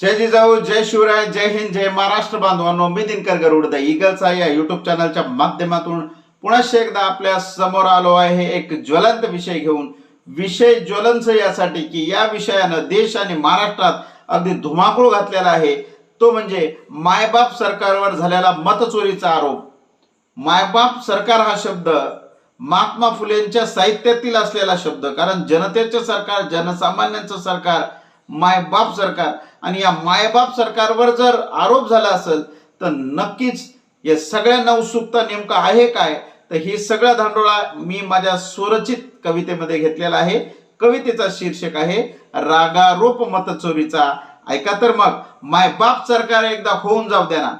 जय जिजाऊ जय शिवराय जय हिंद जय महाराष्ट्र बांधवांनो मी दिनकर गरुड द इगलचा या युट्यूब चॅनलच्या माध्यमातून पुन्हा एकदा आपल्यासमोर आलो आहे एक ज्वलंत विषय घेऊन. विषय ज्वलंत यासाठी की या विषयानं देश आणि महाराष्ट्रात अगदी धुमाकूळ घातलेला आहे. तो म्हणजे मायबाप सरकारवर झालेला मतचोरीचा आरोप. मायबाप सरकार हा शब्द महात्मा फुलेंच्या साहित्यातील असलेला शब्द कारण जनतेचे सरकार जनसामान्यांचं सरकार मायबाप सरकार. आणि या मायबाप सरकारवर जर आरोप झाला असेल तर नक्कीच या सगळ्या नवसुकता नेमका आहे काय? तर ही सगळा धांडोळा मी माझ्या स्वरचित कवितेमध्ये घेतलेला आहे. कवितेचा शीर्षक आहे रागारोप मतचोरीचा ऐका तर मग मायबाप सरकार एकदा होऊन जाऊ द्या ना.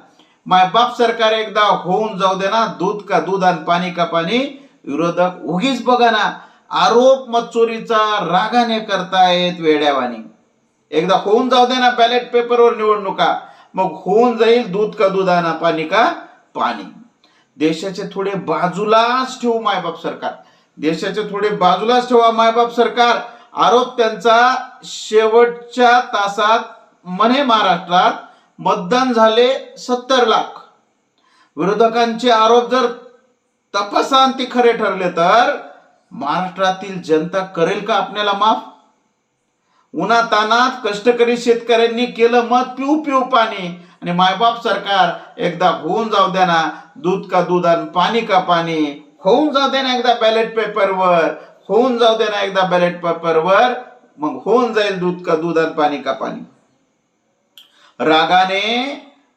मायबाप सरकार एकदा होऊन जाऊ दे ना दूध का दूध आणि पाणी का पाणी. विरोधक उगीच बघा ना आरोप मतचोरीचा रागाने करतायत वेड्यावानी. एकदा होऊन जाऊ दे ना बॅलेट पेपरवर निवडणुका. मग होऊन जाईल दूध का दूध ना पाणी का पाणी. देशाचे थोडे बाजूलाच ठेवू मायबाप सरकार. देशाचे थोडे बाजूलाच ठेवा मायबाप सरकार. आरोप त्यांचा शेवटच्या तासात मने महाराष्ट्रात मतदान झाले सत्तर लाख. विरोधकांचे आरोप जर तपासांती खरे ठरले तर महाराष्ट्रातील जनता करेल का आपल्याला माफ? उन्हातानात कष्टकरी शेतकऱ्यांनी केलं मत पिऊ पिऊ पाणी. आणि मायबाप सरकार एकदा होऊन जाऊ द्या ना दूध का दूध आणि पाणी का पाणी. होऊन जाऊ दे ना एकदा बॅलेट पेपरवर होऊन जाऊ दे ना एकदा बॅलेट पेपरवर मग होऊन जाईल दूध का दूध आणि पाणी का पाणी. रागाने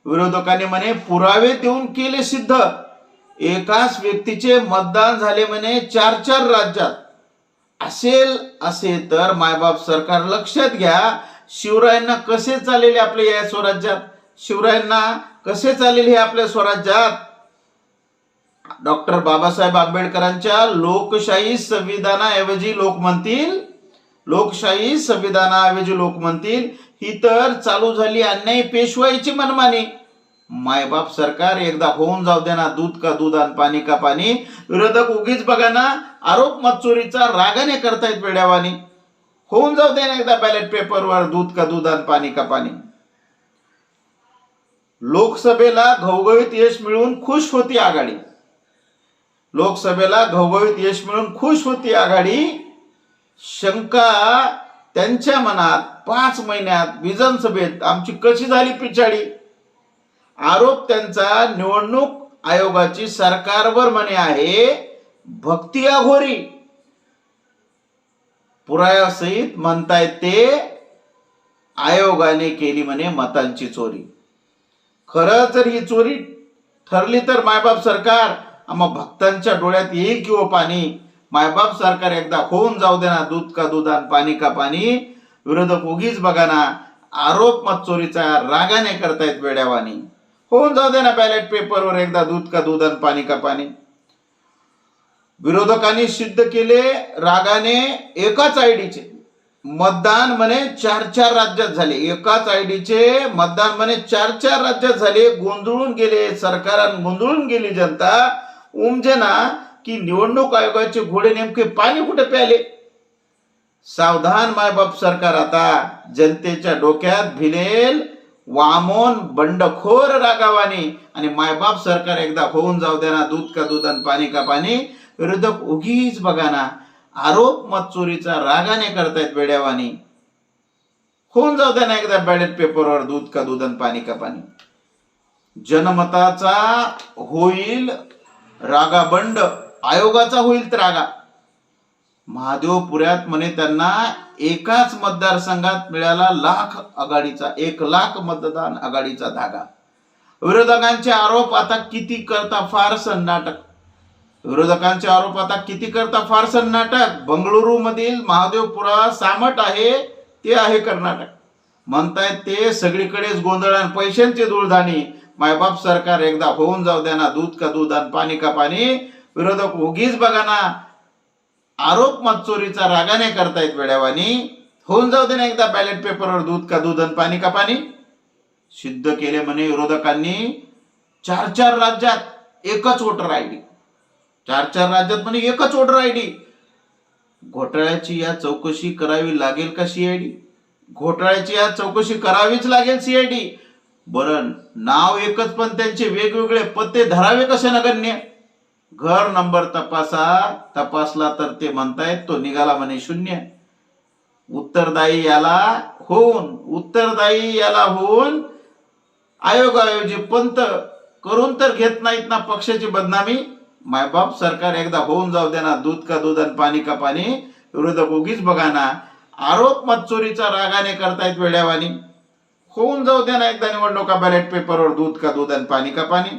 विरोधकांनी म्हणे पुरावे देऊन केले सिद्ध. एकाच व्यक्तीचे मतदान झाले म्हणे चार चार राज्यात. असेल असे तर मायबाप सरकार लक्षात घ्या शिवरायांना कसे चालेल आपले या स्वराज्यात? शिवरायांना कसे चालेल हे आपल्या स्वराज्यात? डॉक्टर बाबासाहेब आंबेडकरांच्या लोकशाही संविधानाऐवजी लोक म्हणतील लोकशाही संविधानाऐवजी लोक म्हणतील ही तर चालू झाली अन्याय पेशवाईची मनमानी. मायबाप सरकार एकदा होऊन जाऊ दे ना दूध का दूध आणि पाणी का पाणी. विरोधक उगीच बघा ना आरोप मतचोरीचा रागाने करतायत वेड्यावानी. होऊन जाऊ दे ना एकदा बॅलेट पेपरवर दूध का दूध आणि पाणी का पाणी. लोकसभेला घवघवीत यश मिळवून खुश होती आघाडी. लोकसभेला घवघवीत यश मिळून खुश होती आघाडी. शंका त्यांच्या मनात पाच महिन्यात विधानसभेत आमची कशी झाली पिछाडी? आरोप त्यांचा निवडणूक आयोगाची सरकारवर म्हणे आहे भक्ती अघोरी. पुरायासहित म्हणतायत ते आयोगाने केली म्हणे मतांची चोरी. खरं जर ही चोरी ठरली तर मायबाप सरकार आम्हा भक्तांच्या डोळ्यात येईल किंवा पाणी? मायबाप सरकार एकदा होऊन जाऊ दे ना दूध का दूध आणि पाणी का पाणी? विरोधक उगीच बघा ना आरोप मत चोरीचा रागाने करतायत वेड्यावानी. होऊन जाऊ दे ना बॅलेट पेपरवर एकदा दूध का दूध आणि पाणी का पाणी. विरोधकांनी सिद्ध केले रागाने एकाच आयडीचे मतदान म्हणे चार चार राज्यात झाले. एकाच आयडीचे मतदान म्हणे चार चार राज्यात झाले. गोंधळून गेले सरकारान गोंधळून गेली जनता. उमजे ना की निवडणूक आयोगाचे घोडे नेमके पाणी कुठे प्याले? सावधान मायबाप सरकार आता जनतेच्या डोक्यात भिलेल वामोन बंडखोर रागावानी आणि मायबाप सरकार एकदा होऊन जाऊ द्या ना दूध का दूध आणि पाणी का पाणी विरोधक उगीच बघा ना आरोप मत चोरीचा रागाने करतायत वेड्यावानी होऊन जाऊ द्या ना एकदा बॅलेट पेपरवर दूध का दूध आणि पाणी का पाणी. जनमताचा होईल रागाबंड आयोगाचा होईल तर रागा. महादेवपुऱ्यात म्हणे त्यांना एकाच मतदारसंघात मिळाला लाख आघाडीचा एक लाख मतदान आघाडीचा धागा. विरोधकांचे आरोप आता किती करता फार सन्नाटक विरोधकांचे आरोप आता किती करता फार सन्नाटक बंगळुरू मधील महादेवपुरा सामट आहे ते आहे कर्नाटक. म्हणतायत ते सगळीकडेच गोंधळ आणि पैशांची धूळधाणी. मायबाप सरकार एकदा होऊन जाऊ द्या ना दूध का दूध आणि पाणी का पाणी. विरोधक उगीच बघा ना आरोप मतचोरीचा रागाने करतायत वेड्यावानी. होऊन जाऊ दे ना एकदा बॅलेट पेपरवर दूध का दूध आणि पाणी का पाणी. सिद्ध केले म्हणे विरोधकांनी. चार चार राज्यात एकच वोटर आय डी. चार चार राज्यात म्हणे एकच वोटर आय डी. घोटाळ्याची या चौकशी करावी लागेल का सी आय डी घोटाळ्याची या चौकशी करावीच लागेल सीआयडी बरं नाव एकच पण त्यांचे वेगवेगळे पत्ते धरावे कसे नगण्य? घर नंबर तपासा. तपासला तर ते म्हणतायत तो निघाला म्हणे शून्य. उत्तरदायी याला होऊन उत्तरदायी याला होऊन आयोगायोजी पंत करून तर घेत नाहीत ना पक्षाची बदनामी. मायबाप सरकार एकदा होऊन जाऊ दे ना दूध का दूध आणि पाणी का पाणी. विरोधक उगीच बघा ना आरोप मत चोरीचा रागाने करतायत वेड्यावानी. होऊन जाऊ दे ना एकदा निवडणुका बॅलेट पेपरवर दूध का दूध आणि पाणी का पाणी.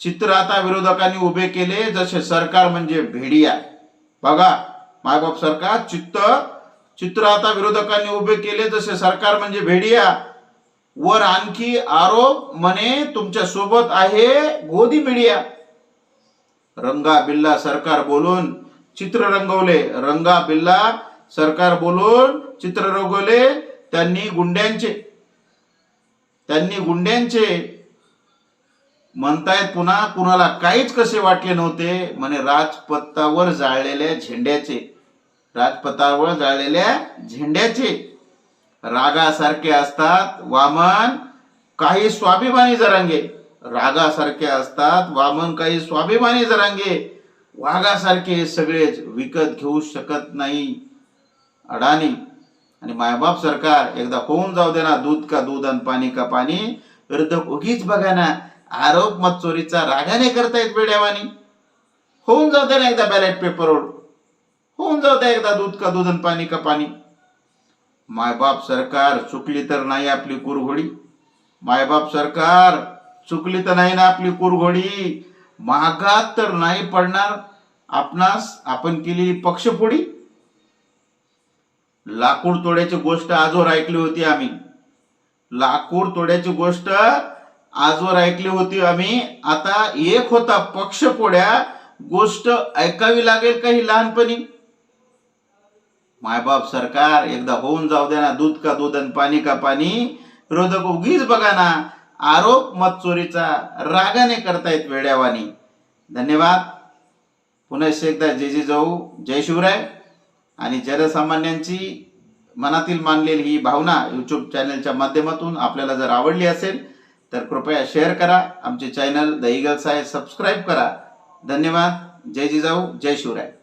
चित्र आता विरोधकांनी उभे केले जसे सरकार म्हणजे भेडिया. बघा मायबाप सरकार चित्त चित्र आता विरोधकांनी उभे केले जसे सरकार म्हणजे भेडिया. वर आणखी आरोप म्हणे तुमच्यासोबत आहे गोदी मीडिया रंगा बिल्ला सरकार बोलून चित्र रंगवले. रंगा बिल्ला सरकार बोलून चित्र रंगवले. त्यांनी गुंड्यांचे त्यांनी गुंड्यांचे म्हणतायत पुन्हा कुणाला काहीच कसे वाटले नव्हते म्हणे राजपथावर जाळलेल्या झेंड्याचे. राजपथावर जाळलेल्या झेंड्याचे. रागासारखे असतात वामन काही स्वाभिमानी जरांगे. रागासारखे असतात वामन काही स्वाभिमानी जरांगे. वाघासारखे सगळेच विकत घेऊ शकत नाही. अडाणी आणि मायबाप सरकार एकदा होऊन जाऊ दे ना दूध का दूध आणि पाणी का पाणी. विरुद्ध उगीच बघा ना आरोप मत चोरीचा रागाने करतायत वेड्यावानी होऊन जाते ना एकदा बॅलेट पेपरवर होऊन जाऊ एकदा दूध का दूध आणि पाणी का पाणी. मायबाप सरकार चुकली तर नाही आपली कुरघोडी. मायबाप सरकार चुकली तर नाही ना आपली कुरघोडी. महागात तर नाही पडणार. आपणास आपण केली पक्षफोडी. लाकूड तोड्याची गोष्ट आजवर ऐकली होती आम्ही. लाकूड तोड्याची गोष्ट आजवर ऐकली होती आम्ही आता एक होता पक्ष पोड्या गोष्ट ऐकावी लागेल काही लहानपणी. मायबाप सरकार एकदा होऊन जाऊ दे ना दूध का दूध आणि पाणी का पाणी. रोधक उगीच बघा ना आरोप मत चोरीचा रागाने करतायत वेड्यावानी. धन्यवाद. पुन्हा एकदा जे जे जाऊ जय शिवराय. आणि जनसामान्यांची मनातील मानलेली ही भावना यूट्यूब चॅनलच्या माध्यमातून आपल्याला जर आवडली असेल तर कृपया शेअर करा आमचे चॅनल द इगल्स आहे सबस्क्राईब करा. धन्यवाद. जय जिजाऊ जय शिवराय.